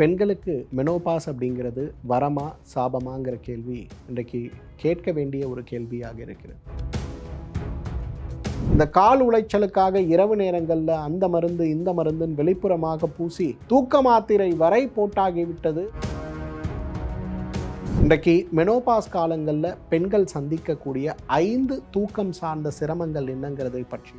பெண்களுக்கு மெனோபாஸ் அப்படிங்கிறது வரமா சாபமாங்கிற கேள்வி இன்றைக்கு கேட்க வேண்டிய ஒரு கேள்வியாக இருக்கிறது. இந்த கால் உளைச்சலுக்காக இரவு நேரங்களில் அந்த மருந்து இந்த மருந்துன்னு வெளிப்புறமாக பூசி தூக்க மாத்திரை வரை போட்டாகிவிட்டது. இன்றைக்கு மெனோபாஸ் காலங்களில் பெண்கள் சந்திக்கக்கூடிய ஐந்து தூக்கம் சார்ந்த சிரமங்கள் என்னங்கிறதை பற்றி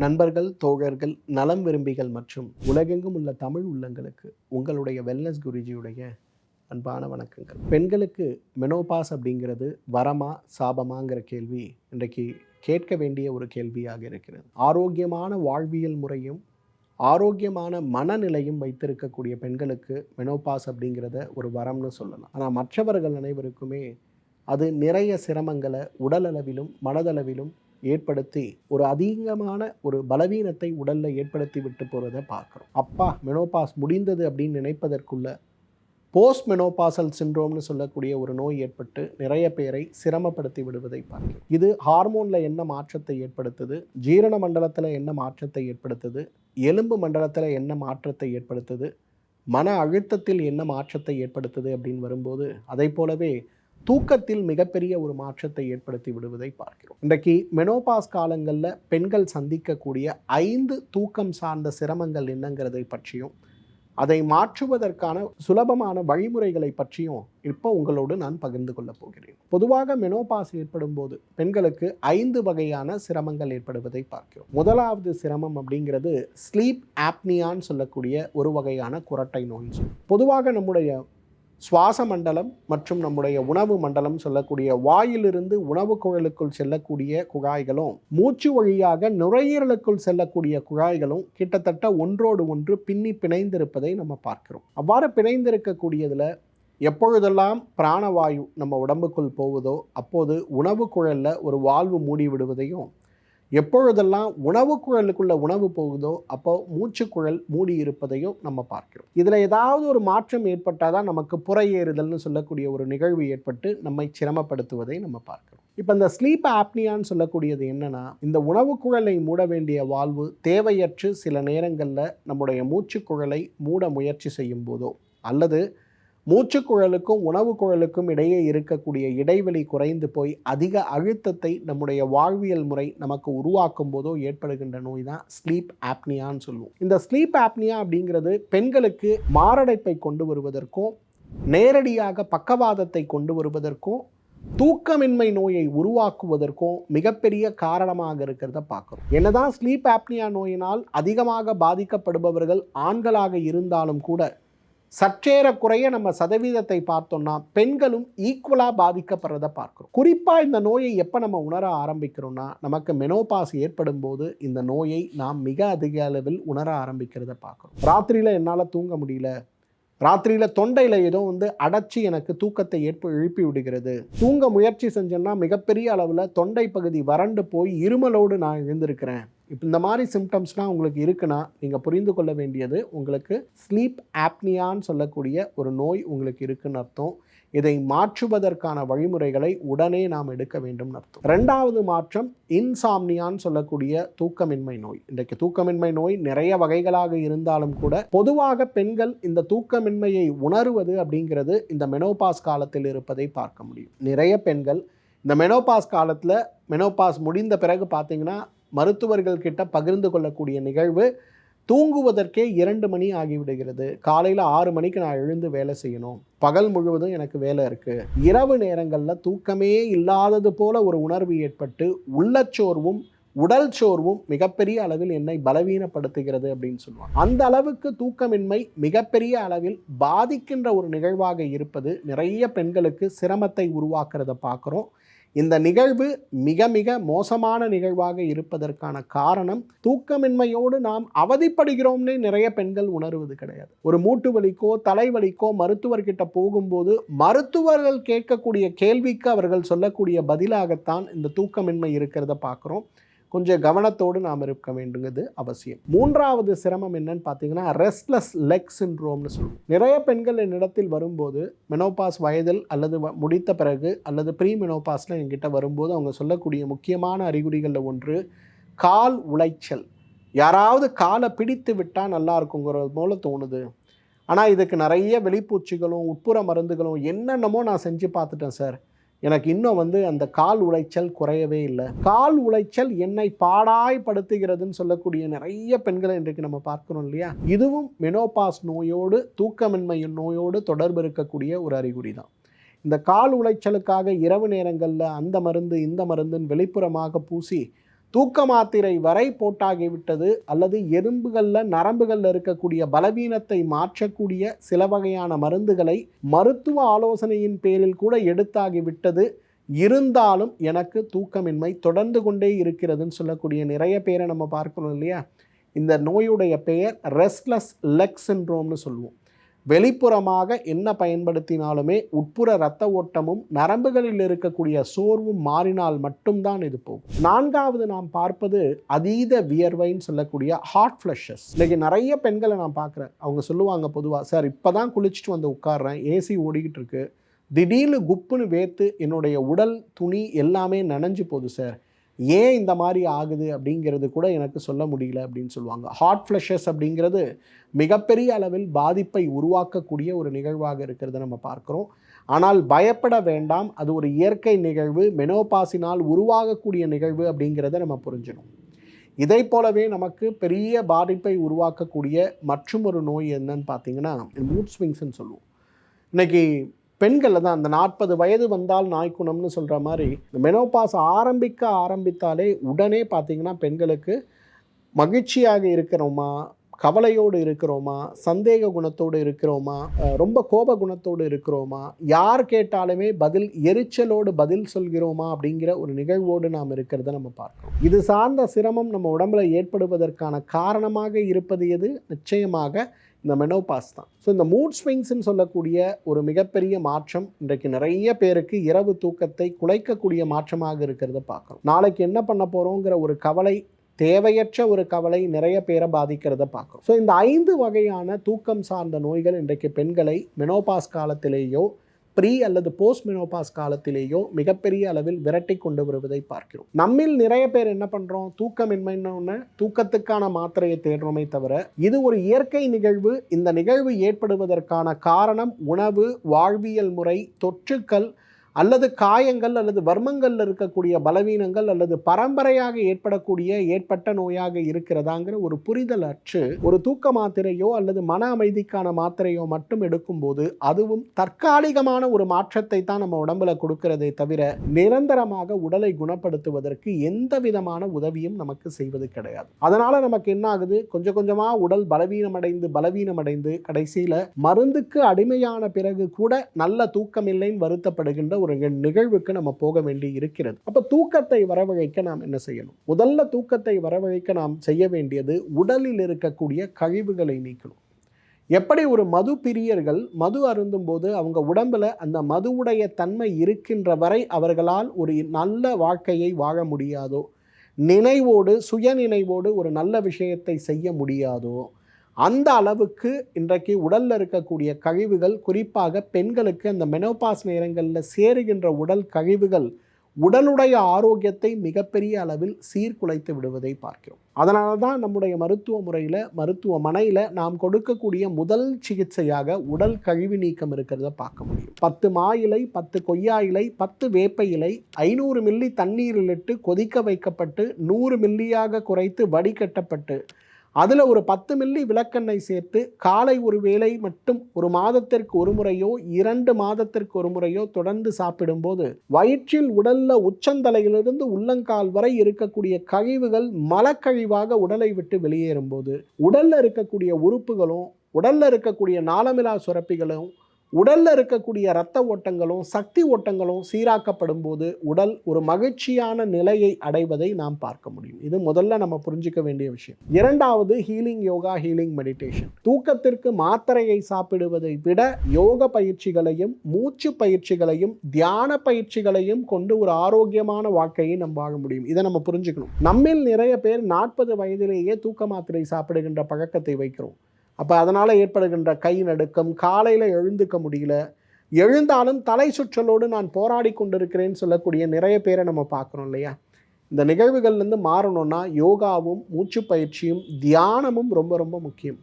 நண்பர்கள் தோழர்கள் நலம் விரும்பிகள் மற்றும் உலகெங்கும் உள்ள தமிழ் உள்ளங்களுக்கு உங்களுடைய வெல்னஸ் குருஜியுடைய அன்பான வணக்கங்கள். பெண்களுக்கு மெனோபாஸ் அப்படிங்கிறது வரமா சாபமாங்கிற கேள்வி இன்றைக்கு கேட்க வேண்டிய ஒரு கேள்வியாக இருக்கிறது. ஆரோக்கியமான வாழ்வியல் முறையும் ஆரோக்கியமான மனநிலையும் வைத்திருக்கக்கூடிய பெண்களுக்கு மெனோபாஸ் அப்படிங்கிறத ஒரு வரம்னு சொல்லலாம். ஆனால் மற்றவர்கள் அனைவருக்குமே அது நிறைய சிரமங்களை உடலளவிலும் மனதளவிலும் ஏற்படுத்தி ஒரு அதிகமான ஒரு பலவீனத்தை உடலில் ஏற்படுத்தி விட்டு போகிறத பார்க்குறோம். அப்பா மெனோபாஸ் முடிந்தது அப்படின்னு நினைப்பதற்குள்ள போஸ்ட் மெனோபாசல் சிண்ட்ரோம்னு சொல்லக்கூடிய ஒரு நோய் ஏற்பட்டு நிறைய பேரை சிரமப்படுத்தி விடுவதை பார்க்கிறோம். இது ஹார்மோனில் என்ன மாற்றத்தை ஏற்படுத்துது? ஜீரண மண்டலத்தில் என்ன மாற்றத்தை ஏற்படுத்துது? எலும்பு மண்டலத்தில் என்ன மாற்றத்தை ஏற்படுத்துது? மன அழுத்தத்தில் என்ன மாற்றத்தை ஏற்படுத்துது அப்படின்னு வரும்போது அதை போலவே தூக்கத்தில் மிகப்பெரிய ஒரு மாற்றத்தை ஏற்படுத்தி விடுவதை பார்க்கிறோம். இன்றைக்கு மெனோபாஸ் காலங்களில் பெண்கள் சந்திக்கக்கூடிய ஐந்து தூக்கம் சார்ந்த சிரமங்கள் என்னங்கிறதை பற்றியும் அதை மாற்றுவதற்கான சுலபமான வழிமுறைகளை பற்றியும் இப்போ உங்களோடு நான் பகிர்ந்து கொள்ளப் போகிறேன். பொதுவாக மெனோபாஸ் ஏற்படும் போது பெண்களுக்கு ஐந்து வகையான சிரமங்கள் ஏற்படுவதை பார்க்கிறோம். முதலாவது சிரமம் அப்படிங்கிறது ஸ்லீப் ஆப்னியான்னு சொல்லக்கூடிய ஒரு வகையான குரட்டை நோய் பொதுவாக நம்முடைய சுவாச மண்டலம் மற்றும் நம்முடைய உணவு மண்டலம் சொல்லக்கூடிய வாயிலிருந்து உணவு குழலுக்குள் செல்லக்கூடிய குழாய்களும் மூச்சு வழியாக நுரையீரலுக்குள் செல்லக்கூடிய குழாய்களும் கிட்டத்தட்ட ஒன்றோடு ஒன்று பின்னி பிணைந்திருப்பதை நம்ம பார்க்கிறோம். அவ்வாறு பிணைந்திருக்கக்கூடியதில் எப்பொழுதெல்லாம் பிராணவாயு நம்ம உடம்புக்குள் போகுதோ அப்போது உணவு குழலில் ஒரு வாழ்வு மூடி விடுவதையும் எப்பொழுதெல்லாம் உணவு குழலுக்குள்ள உணவு போகுதோ அப்போ மூச்சுக்குழல் மூடி இருப்பதையும் நம்ம பார்க்கிறோம். இதில் ஏதாவது ஒரு மாற்றம் ஏற்பட்டால் தான் நமக்கு புறையேறுதல்னு சொல்லக்கூடிய ஒரு நிகழ்வு ஏற்பட்டு நம்மை சிரமப்படுத்துவதை நம்ம பார்க்கிறோம். இப்போ இந்த ஸ்லீப் ஆப்னியான்னு சொல்லக்கூடியது என்னென்னா இந்த உணவு குழலை மூட வேண்டிய வாழ்வு தேவையற்று சில நேரங்களில் நம்முடைய மூச்சுக்குழலை மூட முயற்சி செய்யும் போதோ அல்லது மூச்சுக்குழலுக்கும் உணவு குழலுக்கும் இடையே இருக்கக்கூடிய இடைவெளி குறைந்து போய் அதிக அழுத்தத்தை நம்முடைய வாழ்வியல் முறை நமக்கு உருவாக்கும் போதோ ஏற்படுகின்ற நோய் தான் ஸ்லீப் ஆப்னியான்னு சொல்லுவோம். இந்த ஸ்லீப் ஆப்னியா அப்படிங்கிறது பெண்களுக்கு மாரடைப்பை கொண்டு வருவதற்கும் நேரடியாக பக்கவாதத்தை கொண்டு வருவதற்கும் தூக்கமின்மை நோயை உருவாக்குவதற்கும் மிகப்பெரிய காரணமாக இருக்கிறத பார்க்குறோம். என்னதான் ஸ்லீப் ஆப்னியா நோயினால் அதிகமாக பாதிக்கப்படுபவர்கள் ஆண்களாக இருந்தாலும் கூட சற்றேற குறைய நம்ம சதவீதத்தை பார்த்தோம்னா பெண்களும் ஈக்குவலாக பாதிக்கப்படுறத பார்க்குறோம். குறிப்பாக இந்த நோயை எப்போ நம்ம உணர ஆரம்பிக்கிறோம்னா நமக்கு மெனோபாஸ் ஏற்படும் போது இந்த நோயை நாம் மிக அதிக அளவில் உணர ஆரம்பிக்கிறத பார்க்குறோம். ராத்திரியில் என்னால் தூங்க முடியல. ராத்திரியில் தொண்டையில் ஏதோ வந்து அடைச்சி எனக்கு தூக்கத்தை ஏற்ப எழுப்பி விடுகிறது. தூங்க முயற்சி செஞ்சேன்னா மிகப்பெரிய அளவில் தொண்டை பகுதி வறண்டு போய் இருமலோடு நான் எழுந்திருக்கிறேன். இப்போ இந்த மாதிரி சிம்டம்ஸ்லாம் உங்களுக்கு இருக்குன்னா நீங்கள் புரிந்து கொள்ள வேண்டியது உங்களுக்கு ஸ்லீப் ஆப்னியான்னு சொல்லக்கூடிய ஒரு நோய் உங்களுக்கு இருக்குன்னு அர்த்தம். இதை மாற்றுவதற்கான வழிமுறைகளை உடனே நாம் எடுக்க வேண்டும் அர்த்தம். ரெண்டாவது மாற்றம் இன்சாம்னியான்னு சொல்லக்கூடிய தூக்கமின்மை நோய். இன்றைக்கு தூக்கமின்மை நோய் நிறைய வகைகளாக இருந்தாலும் கூட பொதுவாக பெண்கள் இந்த தூக்கமின்மையை உணருவது அப்படிங்கிறது இந்த மெனோபாஸ் காலத்தில் இருப்பதை பார்க்க முடியும். நிறைய பெண்கள் இந்த மெனோபாஸ் காலத்தில் மெனோபாஸ் முடிந்த பிறகு பார்த்தீங்கன்னா மருத்துவர்கள் கிட்ட பகிர்ந்து கொள்ளக்கூடிய நிகழ்வு தூங்குவதற்கே இரண்டு மணி ஆகிவிடுகிறது. காலையில் ஆறு மணிக்கு நான் எழுந்து வேலை செய்யணும். பகல் முழுவதும் எனக்கு வேலை இருக்குது இரவு நேரங்களில் தூக்கமே இல்லாதது போல ஒரு உணர்வு ஏற்பட்டு உள்ளச்சோர்வும் உடல் சோர்வும் மிகப்பெரிய அளவில் என்னை பலவீனப்படுத்துகிறது அப்படின்னு சொல்லுவாங்க. அந்த அளவுக்கு தூக்கமின்மை மிகப்பெரிய அளவில் பாதிக்கின்ற ஒரு நிகழ்வாக இருப்பது நிறைய பெண்களுக்கு சிரமத்தை உருவாக்குறத பார்க்குறோம். இந்த நிகழ்வு மிக மிக மோசமான நிகழ்வாக இருப்பதற்கான காரணம் தூக்கமின்மையோடு நாம் அவதிப்படுகிறோம்னே நிறைய பெண்கள் உணர்வது கிடையாது. ஒரு மூட்டு வலிக்கோ தலைவலிக்கோ மருத்துவர்கிட்ட போகும்போது மருத்துவர்கள் கேட்கக்கூடிய கேள்விக்கு அவர்கள் சொல்லக்கூடிய பதிலாகத்தான் இந்த தூக்கமின்மை இருக்கிறத பார்க்குறோம். கொஞ்சம் கவனத்தோடு நாம் இருக்க வேண்டுங்கிறது அவசியம். மூன்றாவது சிரமம் என்னன்னு பார்த்தீங்கன்னா ரெஸ்ட்லெஸ் லெக் சின்ரோம்னு சொல்லுவோம். நிறைய பெண்கள் என்னிடத்தில் வரும்போது மெனோபாஸ் வயதில் அல்லது வ- முடித்த பிறகு அல்லது ப்ரீ மெனோபாஸில் என்கிட்ட வரும்போது அவங்க சொல்லக்கூடிய முக்கியமான அறிகுறிகளில் ஒன்று கால் உளைச்சல். யாராவது காலை பிடித்து விட்டால் நல்லா இருக்குங்கிறது போல தோணுது. ஆனால் இதுக்கு நிறைய வெளிப்பூச்சிகளும் உட்புற மருந்துகளும் என்னென்னமோ நான் செஞ்சு பார்த்துட்டேன் சார். எனக்கு இன்னும் வந்து அந்த கால் உளைச்சல் குறையவே இல்லை. கால் உளைச்சல் என்னை பாடாய்படுத்துகிறதுன்னு சொல்லக்கூடிய நிறைய பெண்களை இன்றைக்கு நம்ம பார்க்குறோம் இல்லையா? இதுவும் மெனோபாஸ் நோயோடு தூக்கமின்மை நோயோடு தொடர்பு இருக்கக்கூடிய ஒரு அறிகுறி தான். இந்த கால் உளைச்சலுக்காக இரவு நேரங்களில் அந்த மருந்து இந்த மருந்துன்னு வெளிப்புறமாக பூசி தூக்க மாத்திரை வரை போட்டாகிவிட்டது அல்லது எறும்புகளில் நரம்புகளில் இருக்கக்கூடிய பலவீனத்தை மாற்றக்கூடிய சில வகையான மருந்துகளை மருத்துவ ஆலோசனையின் பேரில் கூட எடுத்தாகிவிட்டது. இருந்தாலும் எனக்கு தூக்கமின்மை தொடர்ந்து கொண்டே இருக்கிறதுன்னு சொல்லக்கூடிய நிறைய பேரை நம்ம பார்க்கணும் இல்லையா? இந்த நோயுடைய பெயர் ரெஸ்ட்லெஸ் லெக் சின்ரோம்னு சொல்லுவோம். வெளிப்புறமாக என்ன பயன்படுத்தினாலுமே உட்புற இரத்த ஓட்டமும் நரம்புகளில் இருக்கக்கூடிய சோர்வும் மாறினால் மட்டும்தான் இது போகும். நான்காவது நாம் பார்ப்பது அதீத வியர்வைன்னு சொல்லக்கூடிய ஹார்ட் ஃப்ளஷஸ் இன்னைக்கு நிறைய பெண்களை நான் பார்க்குறேன். அவங்க சொல்லுவாங்க பொதுவாக சார் இப்போ தான் குளிச்சுட்டு வந்து உட்காடுறேன் ஏசி ஓடிக்கிட்டு இருக்கு. திடீர்னு குப்புன்னு வேத்து என்னுடைய உடல் துணி எல்லாமே நனைஞ்சு போகுது சார். ஏன் இந்த மாதிரி ஆகுது அப்படிங்கிறது கூட எனக்கு சொல்ல முடியல அப்படின்னு சொல்லுவாங்க. ஹாட் ஃப்ளஷஸ் அப்படிங்கிறது மிகப்பெரிய அளவில் பாதிப்பை உருவாக்கக்கூடிய ஒரு நிகழ்வாக இருக்கிறத நம்ம பார்க்குறோம். ஆனால் பயப்பட வேண்டாம். அது ஒரு இயற்கை நிகழ்வு. மெனோபாசினால் உருவாகக்கூடிய நிகழ்வு அப்படிங்கிறத நம்ம புரிஞ்சிடும். இதை போலவே நமக்கு பெரிய பாதிப்பை உருவாக்கக்கூடிய மற்றும் ஒரு நோய் என்னன்னு பார்த்தீங்கன்னா மூட் ஸ்விங்ஸ்ன்னு சொல்லுவோம். இன்னைக்கு பெண்களில் தான் அந்த நாற்பது வயது வந்தால் நாய்க்குணம்னு சொல்கிற மாதிரி இந்த மெனோபாஸ் ஆரம்பிக்க ஆரம்பித்தாலே உடனே பார்த்திங்கன்னா பெண்களுக்கு மகிழ்ச்சியாக இருக்கிறோமா கவலையோடு இருக்கிறோமா சந்தேக குணத்தோடு இருக்கிறோமா ரொம்ப கோப குணத்தோடு இருக்கிறோமா யார் கேட்டாலுமே பதில் எரிச்சலோடு பதில் சொல்கிறோமா அப்படிங்கிற ஒரு நிகழ்வோடு நாம் இருக்கிறத நம்ம பார்க்கிறோம். இது சார்ந்த சிரமம் நம்ம உடம்புல ஏற்படுவதற்கான காரணமாக இருப்பது எது? நிச்சயமாக இந்த மெனோபாஸ் தான். ஸோ இந்த மூட் ஸ்விங்ஸ்ன்னு சொல்லக்கூடிய ஒரு மிகப்பெரிய மாற்றம் இன்றைக்கு நிறைய பேருக்கு இரவு தூக்கத்தை குலைக்கக்கூடிய மாற்றமாக இருக்கிறத பார்க்குறோம். நாளைக்கு என்ன பண்ண போகிறோங்கிற ஒரு கவலை தேவையற்ற ஒரு கவலை நிறைய பேரை பாதிக்கிறத பார்க்குறோம். ஸோ இந்த ஐந்து வகையான தூக்கம் சார்ந்த நோய்கள் இன்றைக்கு பெண்களை மெனோபாஸ் காலத்திலேயோ ப்ரீ அல்லது போஸ்ட் மெனோபாஸ் காலத்திலேயோ மிகப்பெரிய அளவில் விரட்டி கொண்டு வருவதை பார்க்கிறோம். நம்மில் நிறைய பேர் என்ன பண்ணுறோம் தூக்கமின்மைன்னு தூக்கத்துக்கான மாத்திரையை தேடுறோமே தவிர இது ஒரு இயற்கை நிகழ்வு. இந்த நிகழ்வு ஏற்படுவதற்கான காரணம் உணவு வாழ்வியல் முறை தொற்றுக்கள் அல்லது காயங்கள் அல்லது வர்மங்களில் இருக்கக்கூடிய பலவீனங்கள் அல்லது பரம்பரையாக ஏற்படக்கூடிய ஏற்பட்ட நோயாக இருக்கிறதாங்கிற ஒரு புரிதல் அற்று ஒரு தூக்க மாத்திரையோ அல்லது மன அமைதிக்கான மாத்திரையோ மட்டும் எடுக்கும்போது அதுவும் தற்காலிகமான ஒரு மாற்றத்தை தான் நம்ம உடம்புல கொடுக்கிறதே தவிர நிரந்தரமாக உடலை குணப்படுத்துவதற்கு எந்த விதமான உதவியும் நமக்கு செய்வது கிடையாது. அதனால நமக்கு என்ன ஆகுது கொஞ்சம் கொஞ்சமாக உடல் பலவீனம் அடைந்து பலவீனம் அடைந்து மருந்துக்கு அடிமையான பிறகு கூட நல்ல தூக்கமில்லைன்னு வருத்தப்படுகின்ற ஒரு நிகழ்வுக்கு நம்ம போக வேண்டி இருக்கிறது. அப்போ தூக்கத்தை வரவழைக்க நாம் என்ன செய்யணும்? முதல்ல தூக்கத்தை வரவழைக்க நாம் செய்ய வேண்டியது உடலில் இருக்கக்கூடிய கழிவுகளை நீக்கணும். எப்படி ஒரு மது பிரியர்கள் மது அருந்தும் போது அவங்க உடம்புல அந்த மதுவுடைய தன்மை இருக்கின்ற வரை அவர்களால் ஒரு நல்ல வாழ்க்கையை வாழ முடியாதோ நினைவோடு சுயநினைவோடு ஒரு நல்ல விஷயத்தை செய்ய முடியாதோ அந்த அளவுக்கு இன்றைக்கு உடலில் இருக்கக்கூடிய கழிவுகள் குறிப்பாக பெண்களுக்கு அந்த மெனோபாஸ் நேரங்களில் சேருகின்ற உடல் கழிவுகள் உடலுடைய ஆரோக்கியத்தை மிகப்பெரிய அளவில் சீர்குலைத்து விடுவதை பார்க்கிறோம். அதனால தான் நம்முடைய மருத்துவ முறையில் மருத்துவமனையில் நாம் கொடுக்கக்கூடிய முதல் சிகிச்சையாக உடல் கழிவு நீக்கம் இருக்கிறத பார்க்க முடியும். பத்து மா இலை பத்து கொய்யா இலை பத்து வேப்ப இலை ஐநூறு மில்லி தண்ணீரில் இட்டு கொதிக்க வைக்கப்பட்டு நூறு மில்லியாக குறைத்து வடிகட்டப்பட்டு அதில் ஒரு பத்து மில்லி விளக்கெண்ணெய் சேர்த்து காலை ஒரு வேளை மட்டும் ஒரு மாதத்திற்கு ஒரு முறையோ இரண்டு மாதத்திற்கு ஒரு முறையோ தொடர்ந்து சாப்பிடும்போது வயிற்றில் உடல்ல உச்சந்தலையிலிருந்து உள்ளங்கால் வரை இருக்கக்கூடிய கழிவுகள் மலக்கழிவாக உடலை விட்டு வெளியேறும்போது உடல்ல இருக்கக்கூடிய உறுப்புகளும் உடல்ல இருக்கக்கூடிய நாளமிலா சுரப்பிகளும் உடலில் இருக்கக்கூடிய இரத்த ஓட்டங்களும் சக்தி ஓட்டங்களும் சீராக்கப்படும் போது உடல் ஒரு மகிழ்ச்சியான நிலையை அடைவதை நாம் பார்க்க முடியும். இது முதல்ல நம்ம புரிஞ்சிக்க வேண்டிய விஷயம். இரண்டாவது ஹீலிங் யோகா ஹீலிங் மெடிடேஷன் தூக்கத்திற்கு மாத்திரையை சாப்பிடுவதை விட யோக பயிற்சிகளையும் மூச்சு பயிற்சிகளையும் தியான பயிற்சிகளையும் கொண்டு ஒரு ஆரோக்கியமான வாழ்க்கையை நம்ம வாழ முடியும். இதை நம்ம புரிஞ்சுக்கணும். நம்மில் நிறைய பேர் நாற்பது வயதிலேயே தூக்க மாத்திரை சாப்பிடுகின்ற பழக்கத்தை வைக்கிறோம். அப்போ அதனால் ஏற்படுகின்ற கை நடுக்கம் காலையில் எழுந்துக்க முடியல. எழுந்தாலும் தலை சுற்றலோடு நான் போராடி கொண்டிருக்கிறேன்னு சொல்லக்கூடிய நிறைய பேரை நம்ம பார்க்குறோம் இல்லையா? இந்த நிகழ்வுகள்லேருந்து மாறணும்னா யோகாவும் மூச்சு பயிற்சியும் தியானமும் ரொம்ப ரொம்ப முக்கியம்.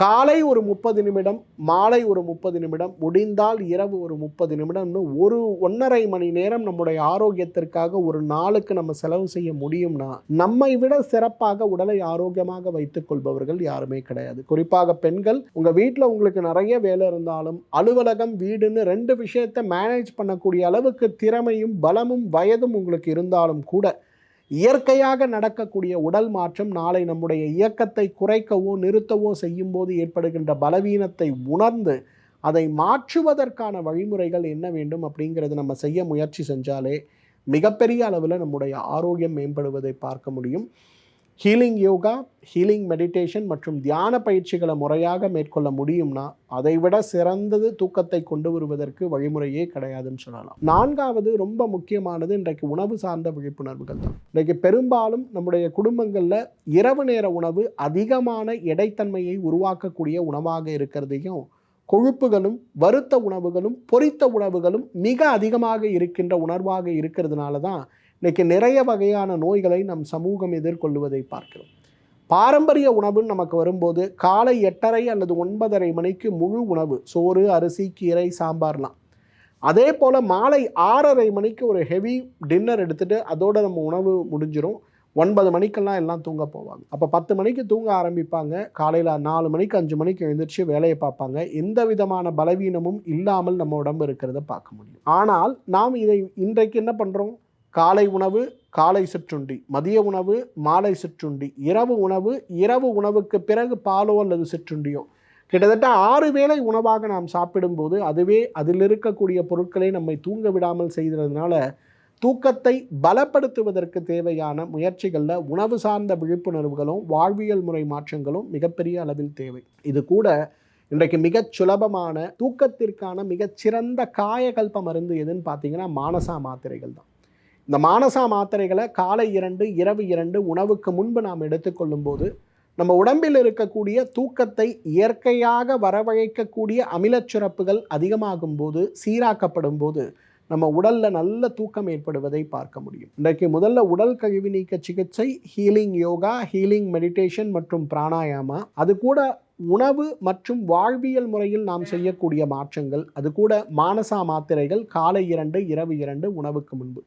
காலை ஒரு முப்பது நிமிடம் மாலை ஒரு முப்பது நிமிடம் முடிந்தால் இரவு ஒரு முப்பது நிமிடம்னு ஒரு ஒன்றரை மணி நேரம் நம்முடைய ஆரோக்கியத்திற்காக ஒரு நாளுக்கு நம்ம செலவு செய்ய முடியும்னா நம்மை விட சிறப்பாக உடலை ஆரோக்கியமாக வைத்துக் கொள்பவர்கள் யாருமே கிடையாது. குறிப்பாக பெண்கள் உங்கள் வீட்டில் உங்களுக்கு நிறைய வேலை இருந்தாலும் அலுவலகம் வீடுன்னு ரெண்டு விஷயத்தை மேனேஜ் பண்ணக்கூடிய அளவுக்கு திறமையும் பலமும் வயதும் உங்களுக்கு இருந்தாலும் கூட இயற்கையாக நடக்கக்கூடிய உடல் மாற்றம் நாளை நம்முடைய இயக்கத்தை குறைக்கவோ நிறுத்தவோ செய்யும் போது ஏற்படுகின்ற பலவீனத்தை உணர்ந்து அதை மாற்றுவதற்கான வழிமுறைகள் என்ன வேண்டும் அப்படிங்கிறது நம்ம செய்ய முயற்சி செஞ்சாலே மிகப்பெரிய அளவில் நம்முடைய ஆரோக்கியம் மேம்படுவதை பார்க்க முடியும். ஹீலிங் யோகா ஹீலிங் மெடிடேஷன் மற்றும் தியான பயிற்சிகளை முறையாக மேற்கொள்ள முடியும்னா அதை விட சிறந்தது தூக்கத்தை கொண்டு வருவதற்கு வழிமுறையே கிடையாதுன்னு சொல்லலாம். நான்காவது ரொம்ப முக்கியமானது இன்றைக்கு உணவு சார்ந்த விழிப்புணர்வுகள் தான். இன்றைக்கு பெரும்பாலும் நம்முடைய குடும்பங்களில் இரவு நேர உணவு அதிகமான எடைத்தன்மையை உருவாக்கக்கூடிய உணவாக இருக்கிறதையும் கொழுப்புகளும் வறுத்த உணவுகளும் பொரித்த உணவுகளும் மிக அதிகமாக இருக்கின்ற உணர்வாக இருக்கிறதுனால தான் இன்றைக்கி நிறைய வகையான நோய்களை நம் சமூகம் எதிர்கொள்வதை பார்க்கிறோம். பாரம்பரிய உணவுன்னு நமக்கு வரும்போது காலை எட்டரை அல்லது ஒன்பதரை மணிக்கு முழு உணவு சோறு அரிசி கீரை சாம்பார்லாம். அதே போல் மாலை ஆறரை மணிக்கு ஒரு ஹெவி டின்னர் எடுத்துகிட்டு அதோடு நம்ம உணவு முடிஞ்சிடும் ஒன்பது மணிக்கெல்லாம் எல்லாம் தூங்க போவாங்க. அப்போ பத்து மணிக்கு தூங்க ஆரம்பிப்பாங்க. காலையில் நாலு மணிக்கு அஞ்சு மணிக்கு எழுந்திரிச்சு வேலையை பார்ப்பாங்க. எந்த விதமான பலவீனமும் இல்லாமல் நம்ம உடம்பு இருக்கிறத பார்க்க முடியும். ஆனால் நாம் இதை இன்றைக்கு என்ன பண்ணுறோம் காலை உணவு காலை சிற்றுண்டி. மதிய உணவு மாலை சிற்றுண்டி. இரவு உணவு இரவு உணவுக்கு பிறகு பாலோ அல்லது சிற்றுண்டியோ. கிட்டத்தட்ட ஆறு வேளை உணவாக நாம் சாப்பிடும்போது அதுவே அதில் இருக்கக்கூடிய பொருட்களை நம்மை தூங்க விடாமல் செய்கிறதுனால தூக்கத்தை பலப்படுத்துவதற்கு தேவையான முயற்சிகளில் உணவு சார்ந்த விழிப்புணர்வுகளும் வாழ்வியல் முறை மாற்றங்களும் மிகப்பெரிய அளவில் தேவை. இது கூட இன்றைக்கு மிகச் சுலபமான தூக்கத்திற்கான மிகச்சிறந்த காயகல்ப மருந்து எதுன்னு பார்த்தீங்கன்னா மானசா மாத்திரைகள் தான். இந்த மானசா மாத்திரைகளை காலை இரண்டு இரவு இரண்டு உணவுக்கு முன்பு நாம் எடுத்துக்கொள்ளும் போது நம்ம உடம்பில் இருக்கக்கூடிய தூக்கத்தை இயற்கையாக வரவழைக்கக்கூடிய அமிலச்சுரப்புகள் அதிகமாகும் போது சீராக்கப்படும் போது நம்ம உடலில் நல்ல தூக்கம் ஏற்படுவதை பார்க்க முடியும். இன்றைக்கு முதல்ல உடல் கழிவு நீக்க சிகிச்சை ஹீலிங் யோகா ஹீலிங் மெடிடேஷன் மற்றும் பிராணாயாமா. அது கூட உணவு மற்றும் வாழ்வியல் முறையில் நாம் செய்யக்கூடிய மாற்றங்கள். அது கூட மானசா மாத்திரைகள் காலை இரண்டு இரவு இரண்டு உணவுக்கு முன்பு.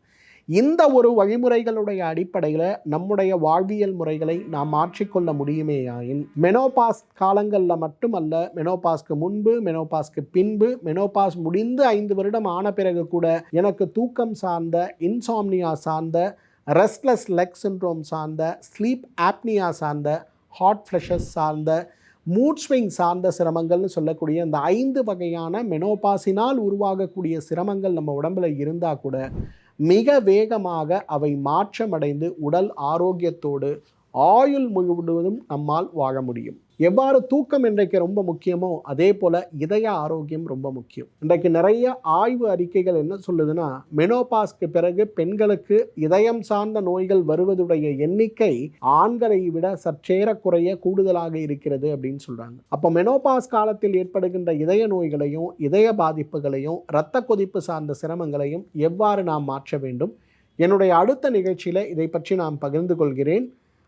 இந்த ஒரு வழிமுறைகளுடைய அடிப்படையில் நம்முடைய வாழ்வியல் முறைகளை நாம் மாற்றிக்கொள்ள முடியுமேயாயின் மெனோபாஸ் காலங்களில் மட்டுமல்ல மெனோபாஸ்க்கு முன்பு மெனோபாஸ்க்கு பின்பு மெனோபாஸ் முடிந்து ஐந்து வருடம் ஆன பிறகு கூட எனக்கு தூக்கம் சார்ந்த இன்சாம்னியா சார்ந்த ரெஸ்ட்லெஸ் லெக் சின்ட்ரோம் சார்ந்த ஸ்லீப் ஆப்னியா சார்ந்த ஹாட் ஃப்ளஷஸ் சார்ந்த மூட் ஸ்விங் சார்ந்த சிரமங்கள்னு சொல்லக்கூடிய இந்த ஐந்து வகையான மெனோபாஸினால் உருவாகக்கூடிய சிரமங்கள் நம்ம உடம்புல இருந்தால் கூட மிக வேகமாக அவை மாற்றமடைந்து உடல் ஆரோக்கியத்தோடு ஆயுள் முழுவதும் நம்மால் வாழ முடியும். எவ்வாறு தூக்கம் இன்றைக்கு ரொம்ப முக்கியமோ அதே போல் இதய ஆரோக்கியம் ரொம்ப முக்கியம். இன்றைக்கு நிறைய ஆய்வு அறிக்கைகள் என்ன சொல்லுதுன்னா மெனோபாஸ்க்கு பிறகு பெண்களுக்கு இதயம் சார்ந்த நோய்கள் வருவதுடைய எண்ணிக்கை ஆண்களை விட சற்றேற குறைய கூடுதலாக இருக்கிறது அப்படின்னு சொல்கிறாங்க அப்போ மெனோபாஸ் காலத்தில் ஏற்படுகின்ற இதய நோய்களையும் இதய பாதிப்புகளையும் இரத்த கொதிப்பு சார்ந்த சிரமங்களையும் எவ்வாறு நாம் மாற்ற வேண்டும்? என்னுடைய அடுத்த நிகழ்ச்சியில் இதை பற்றி நான் பகிர்ந்து கொள்கிறேன்.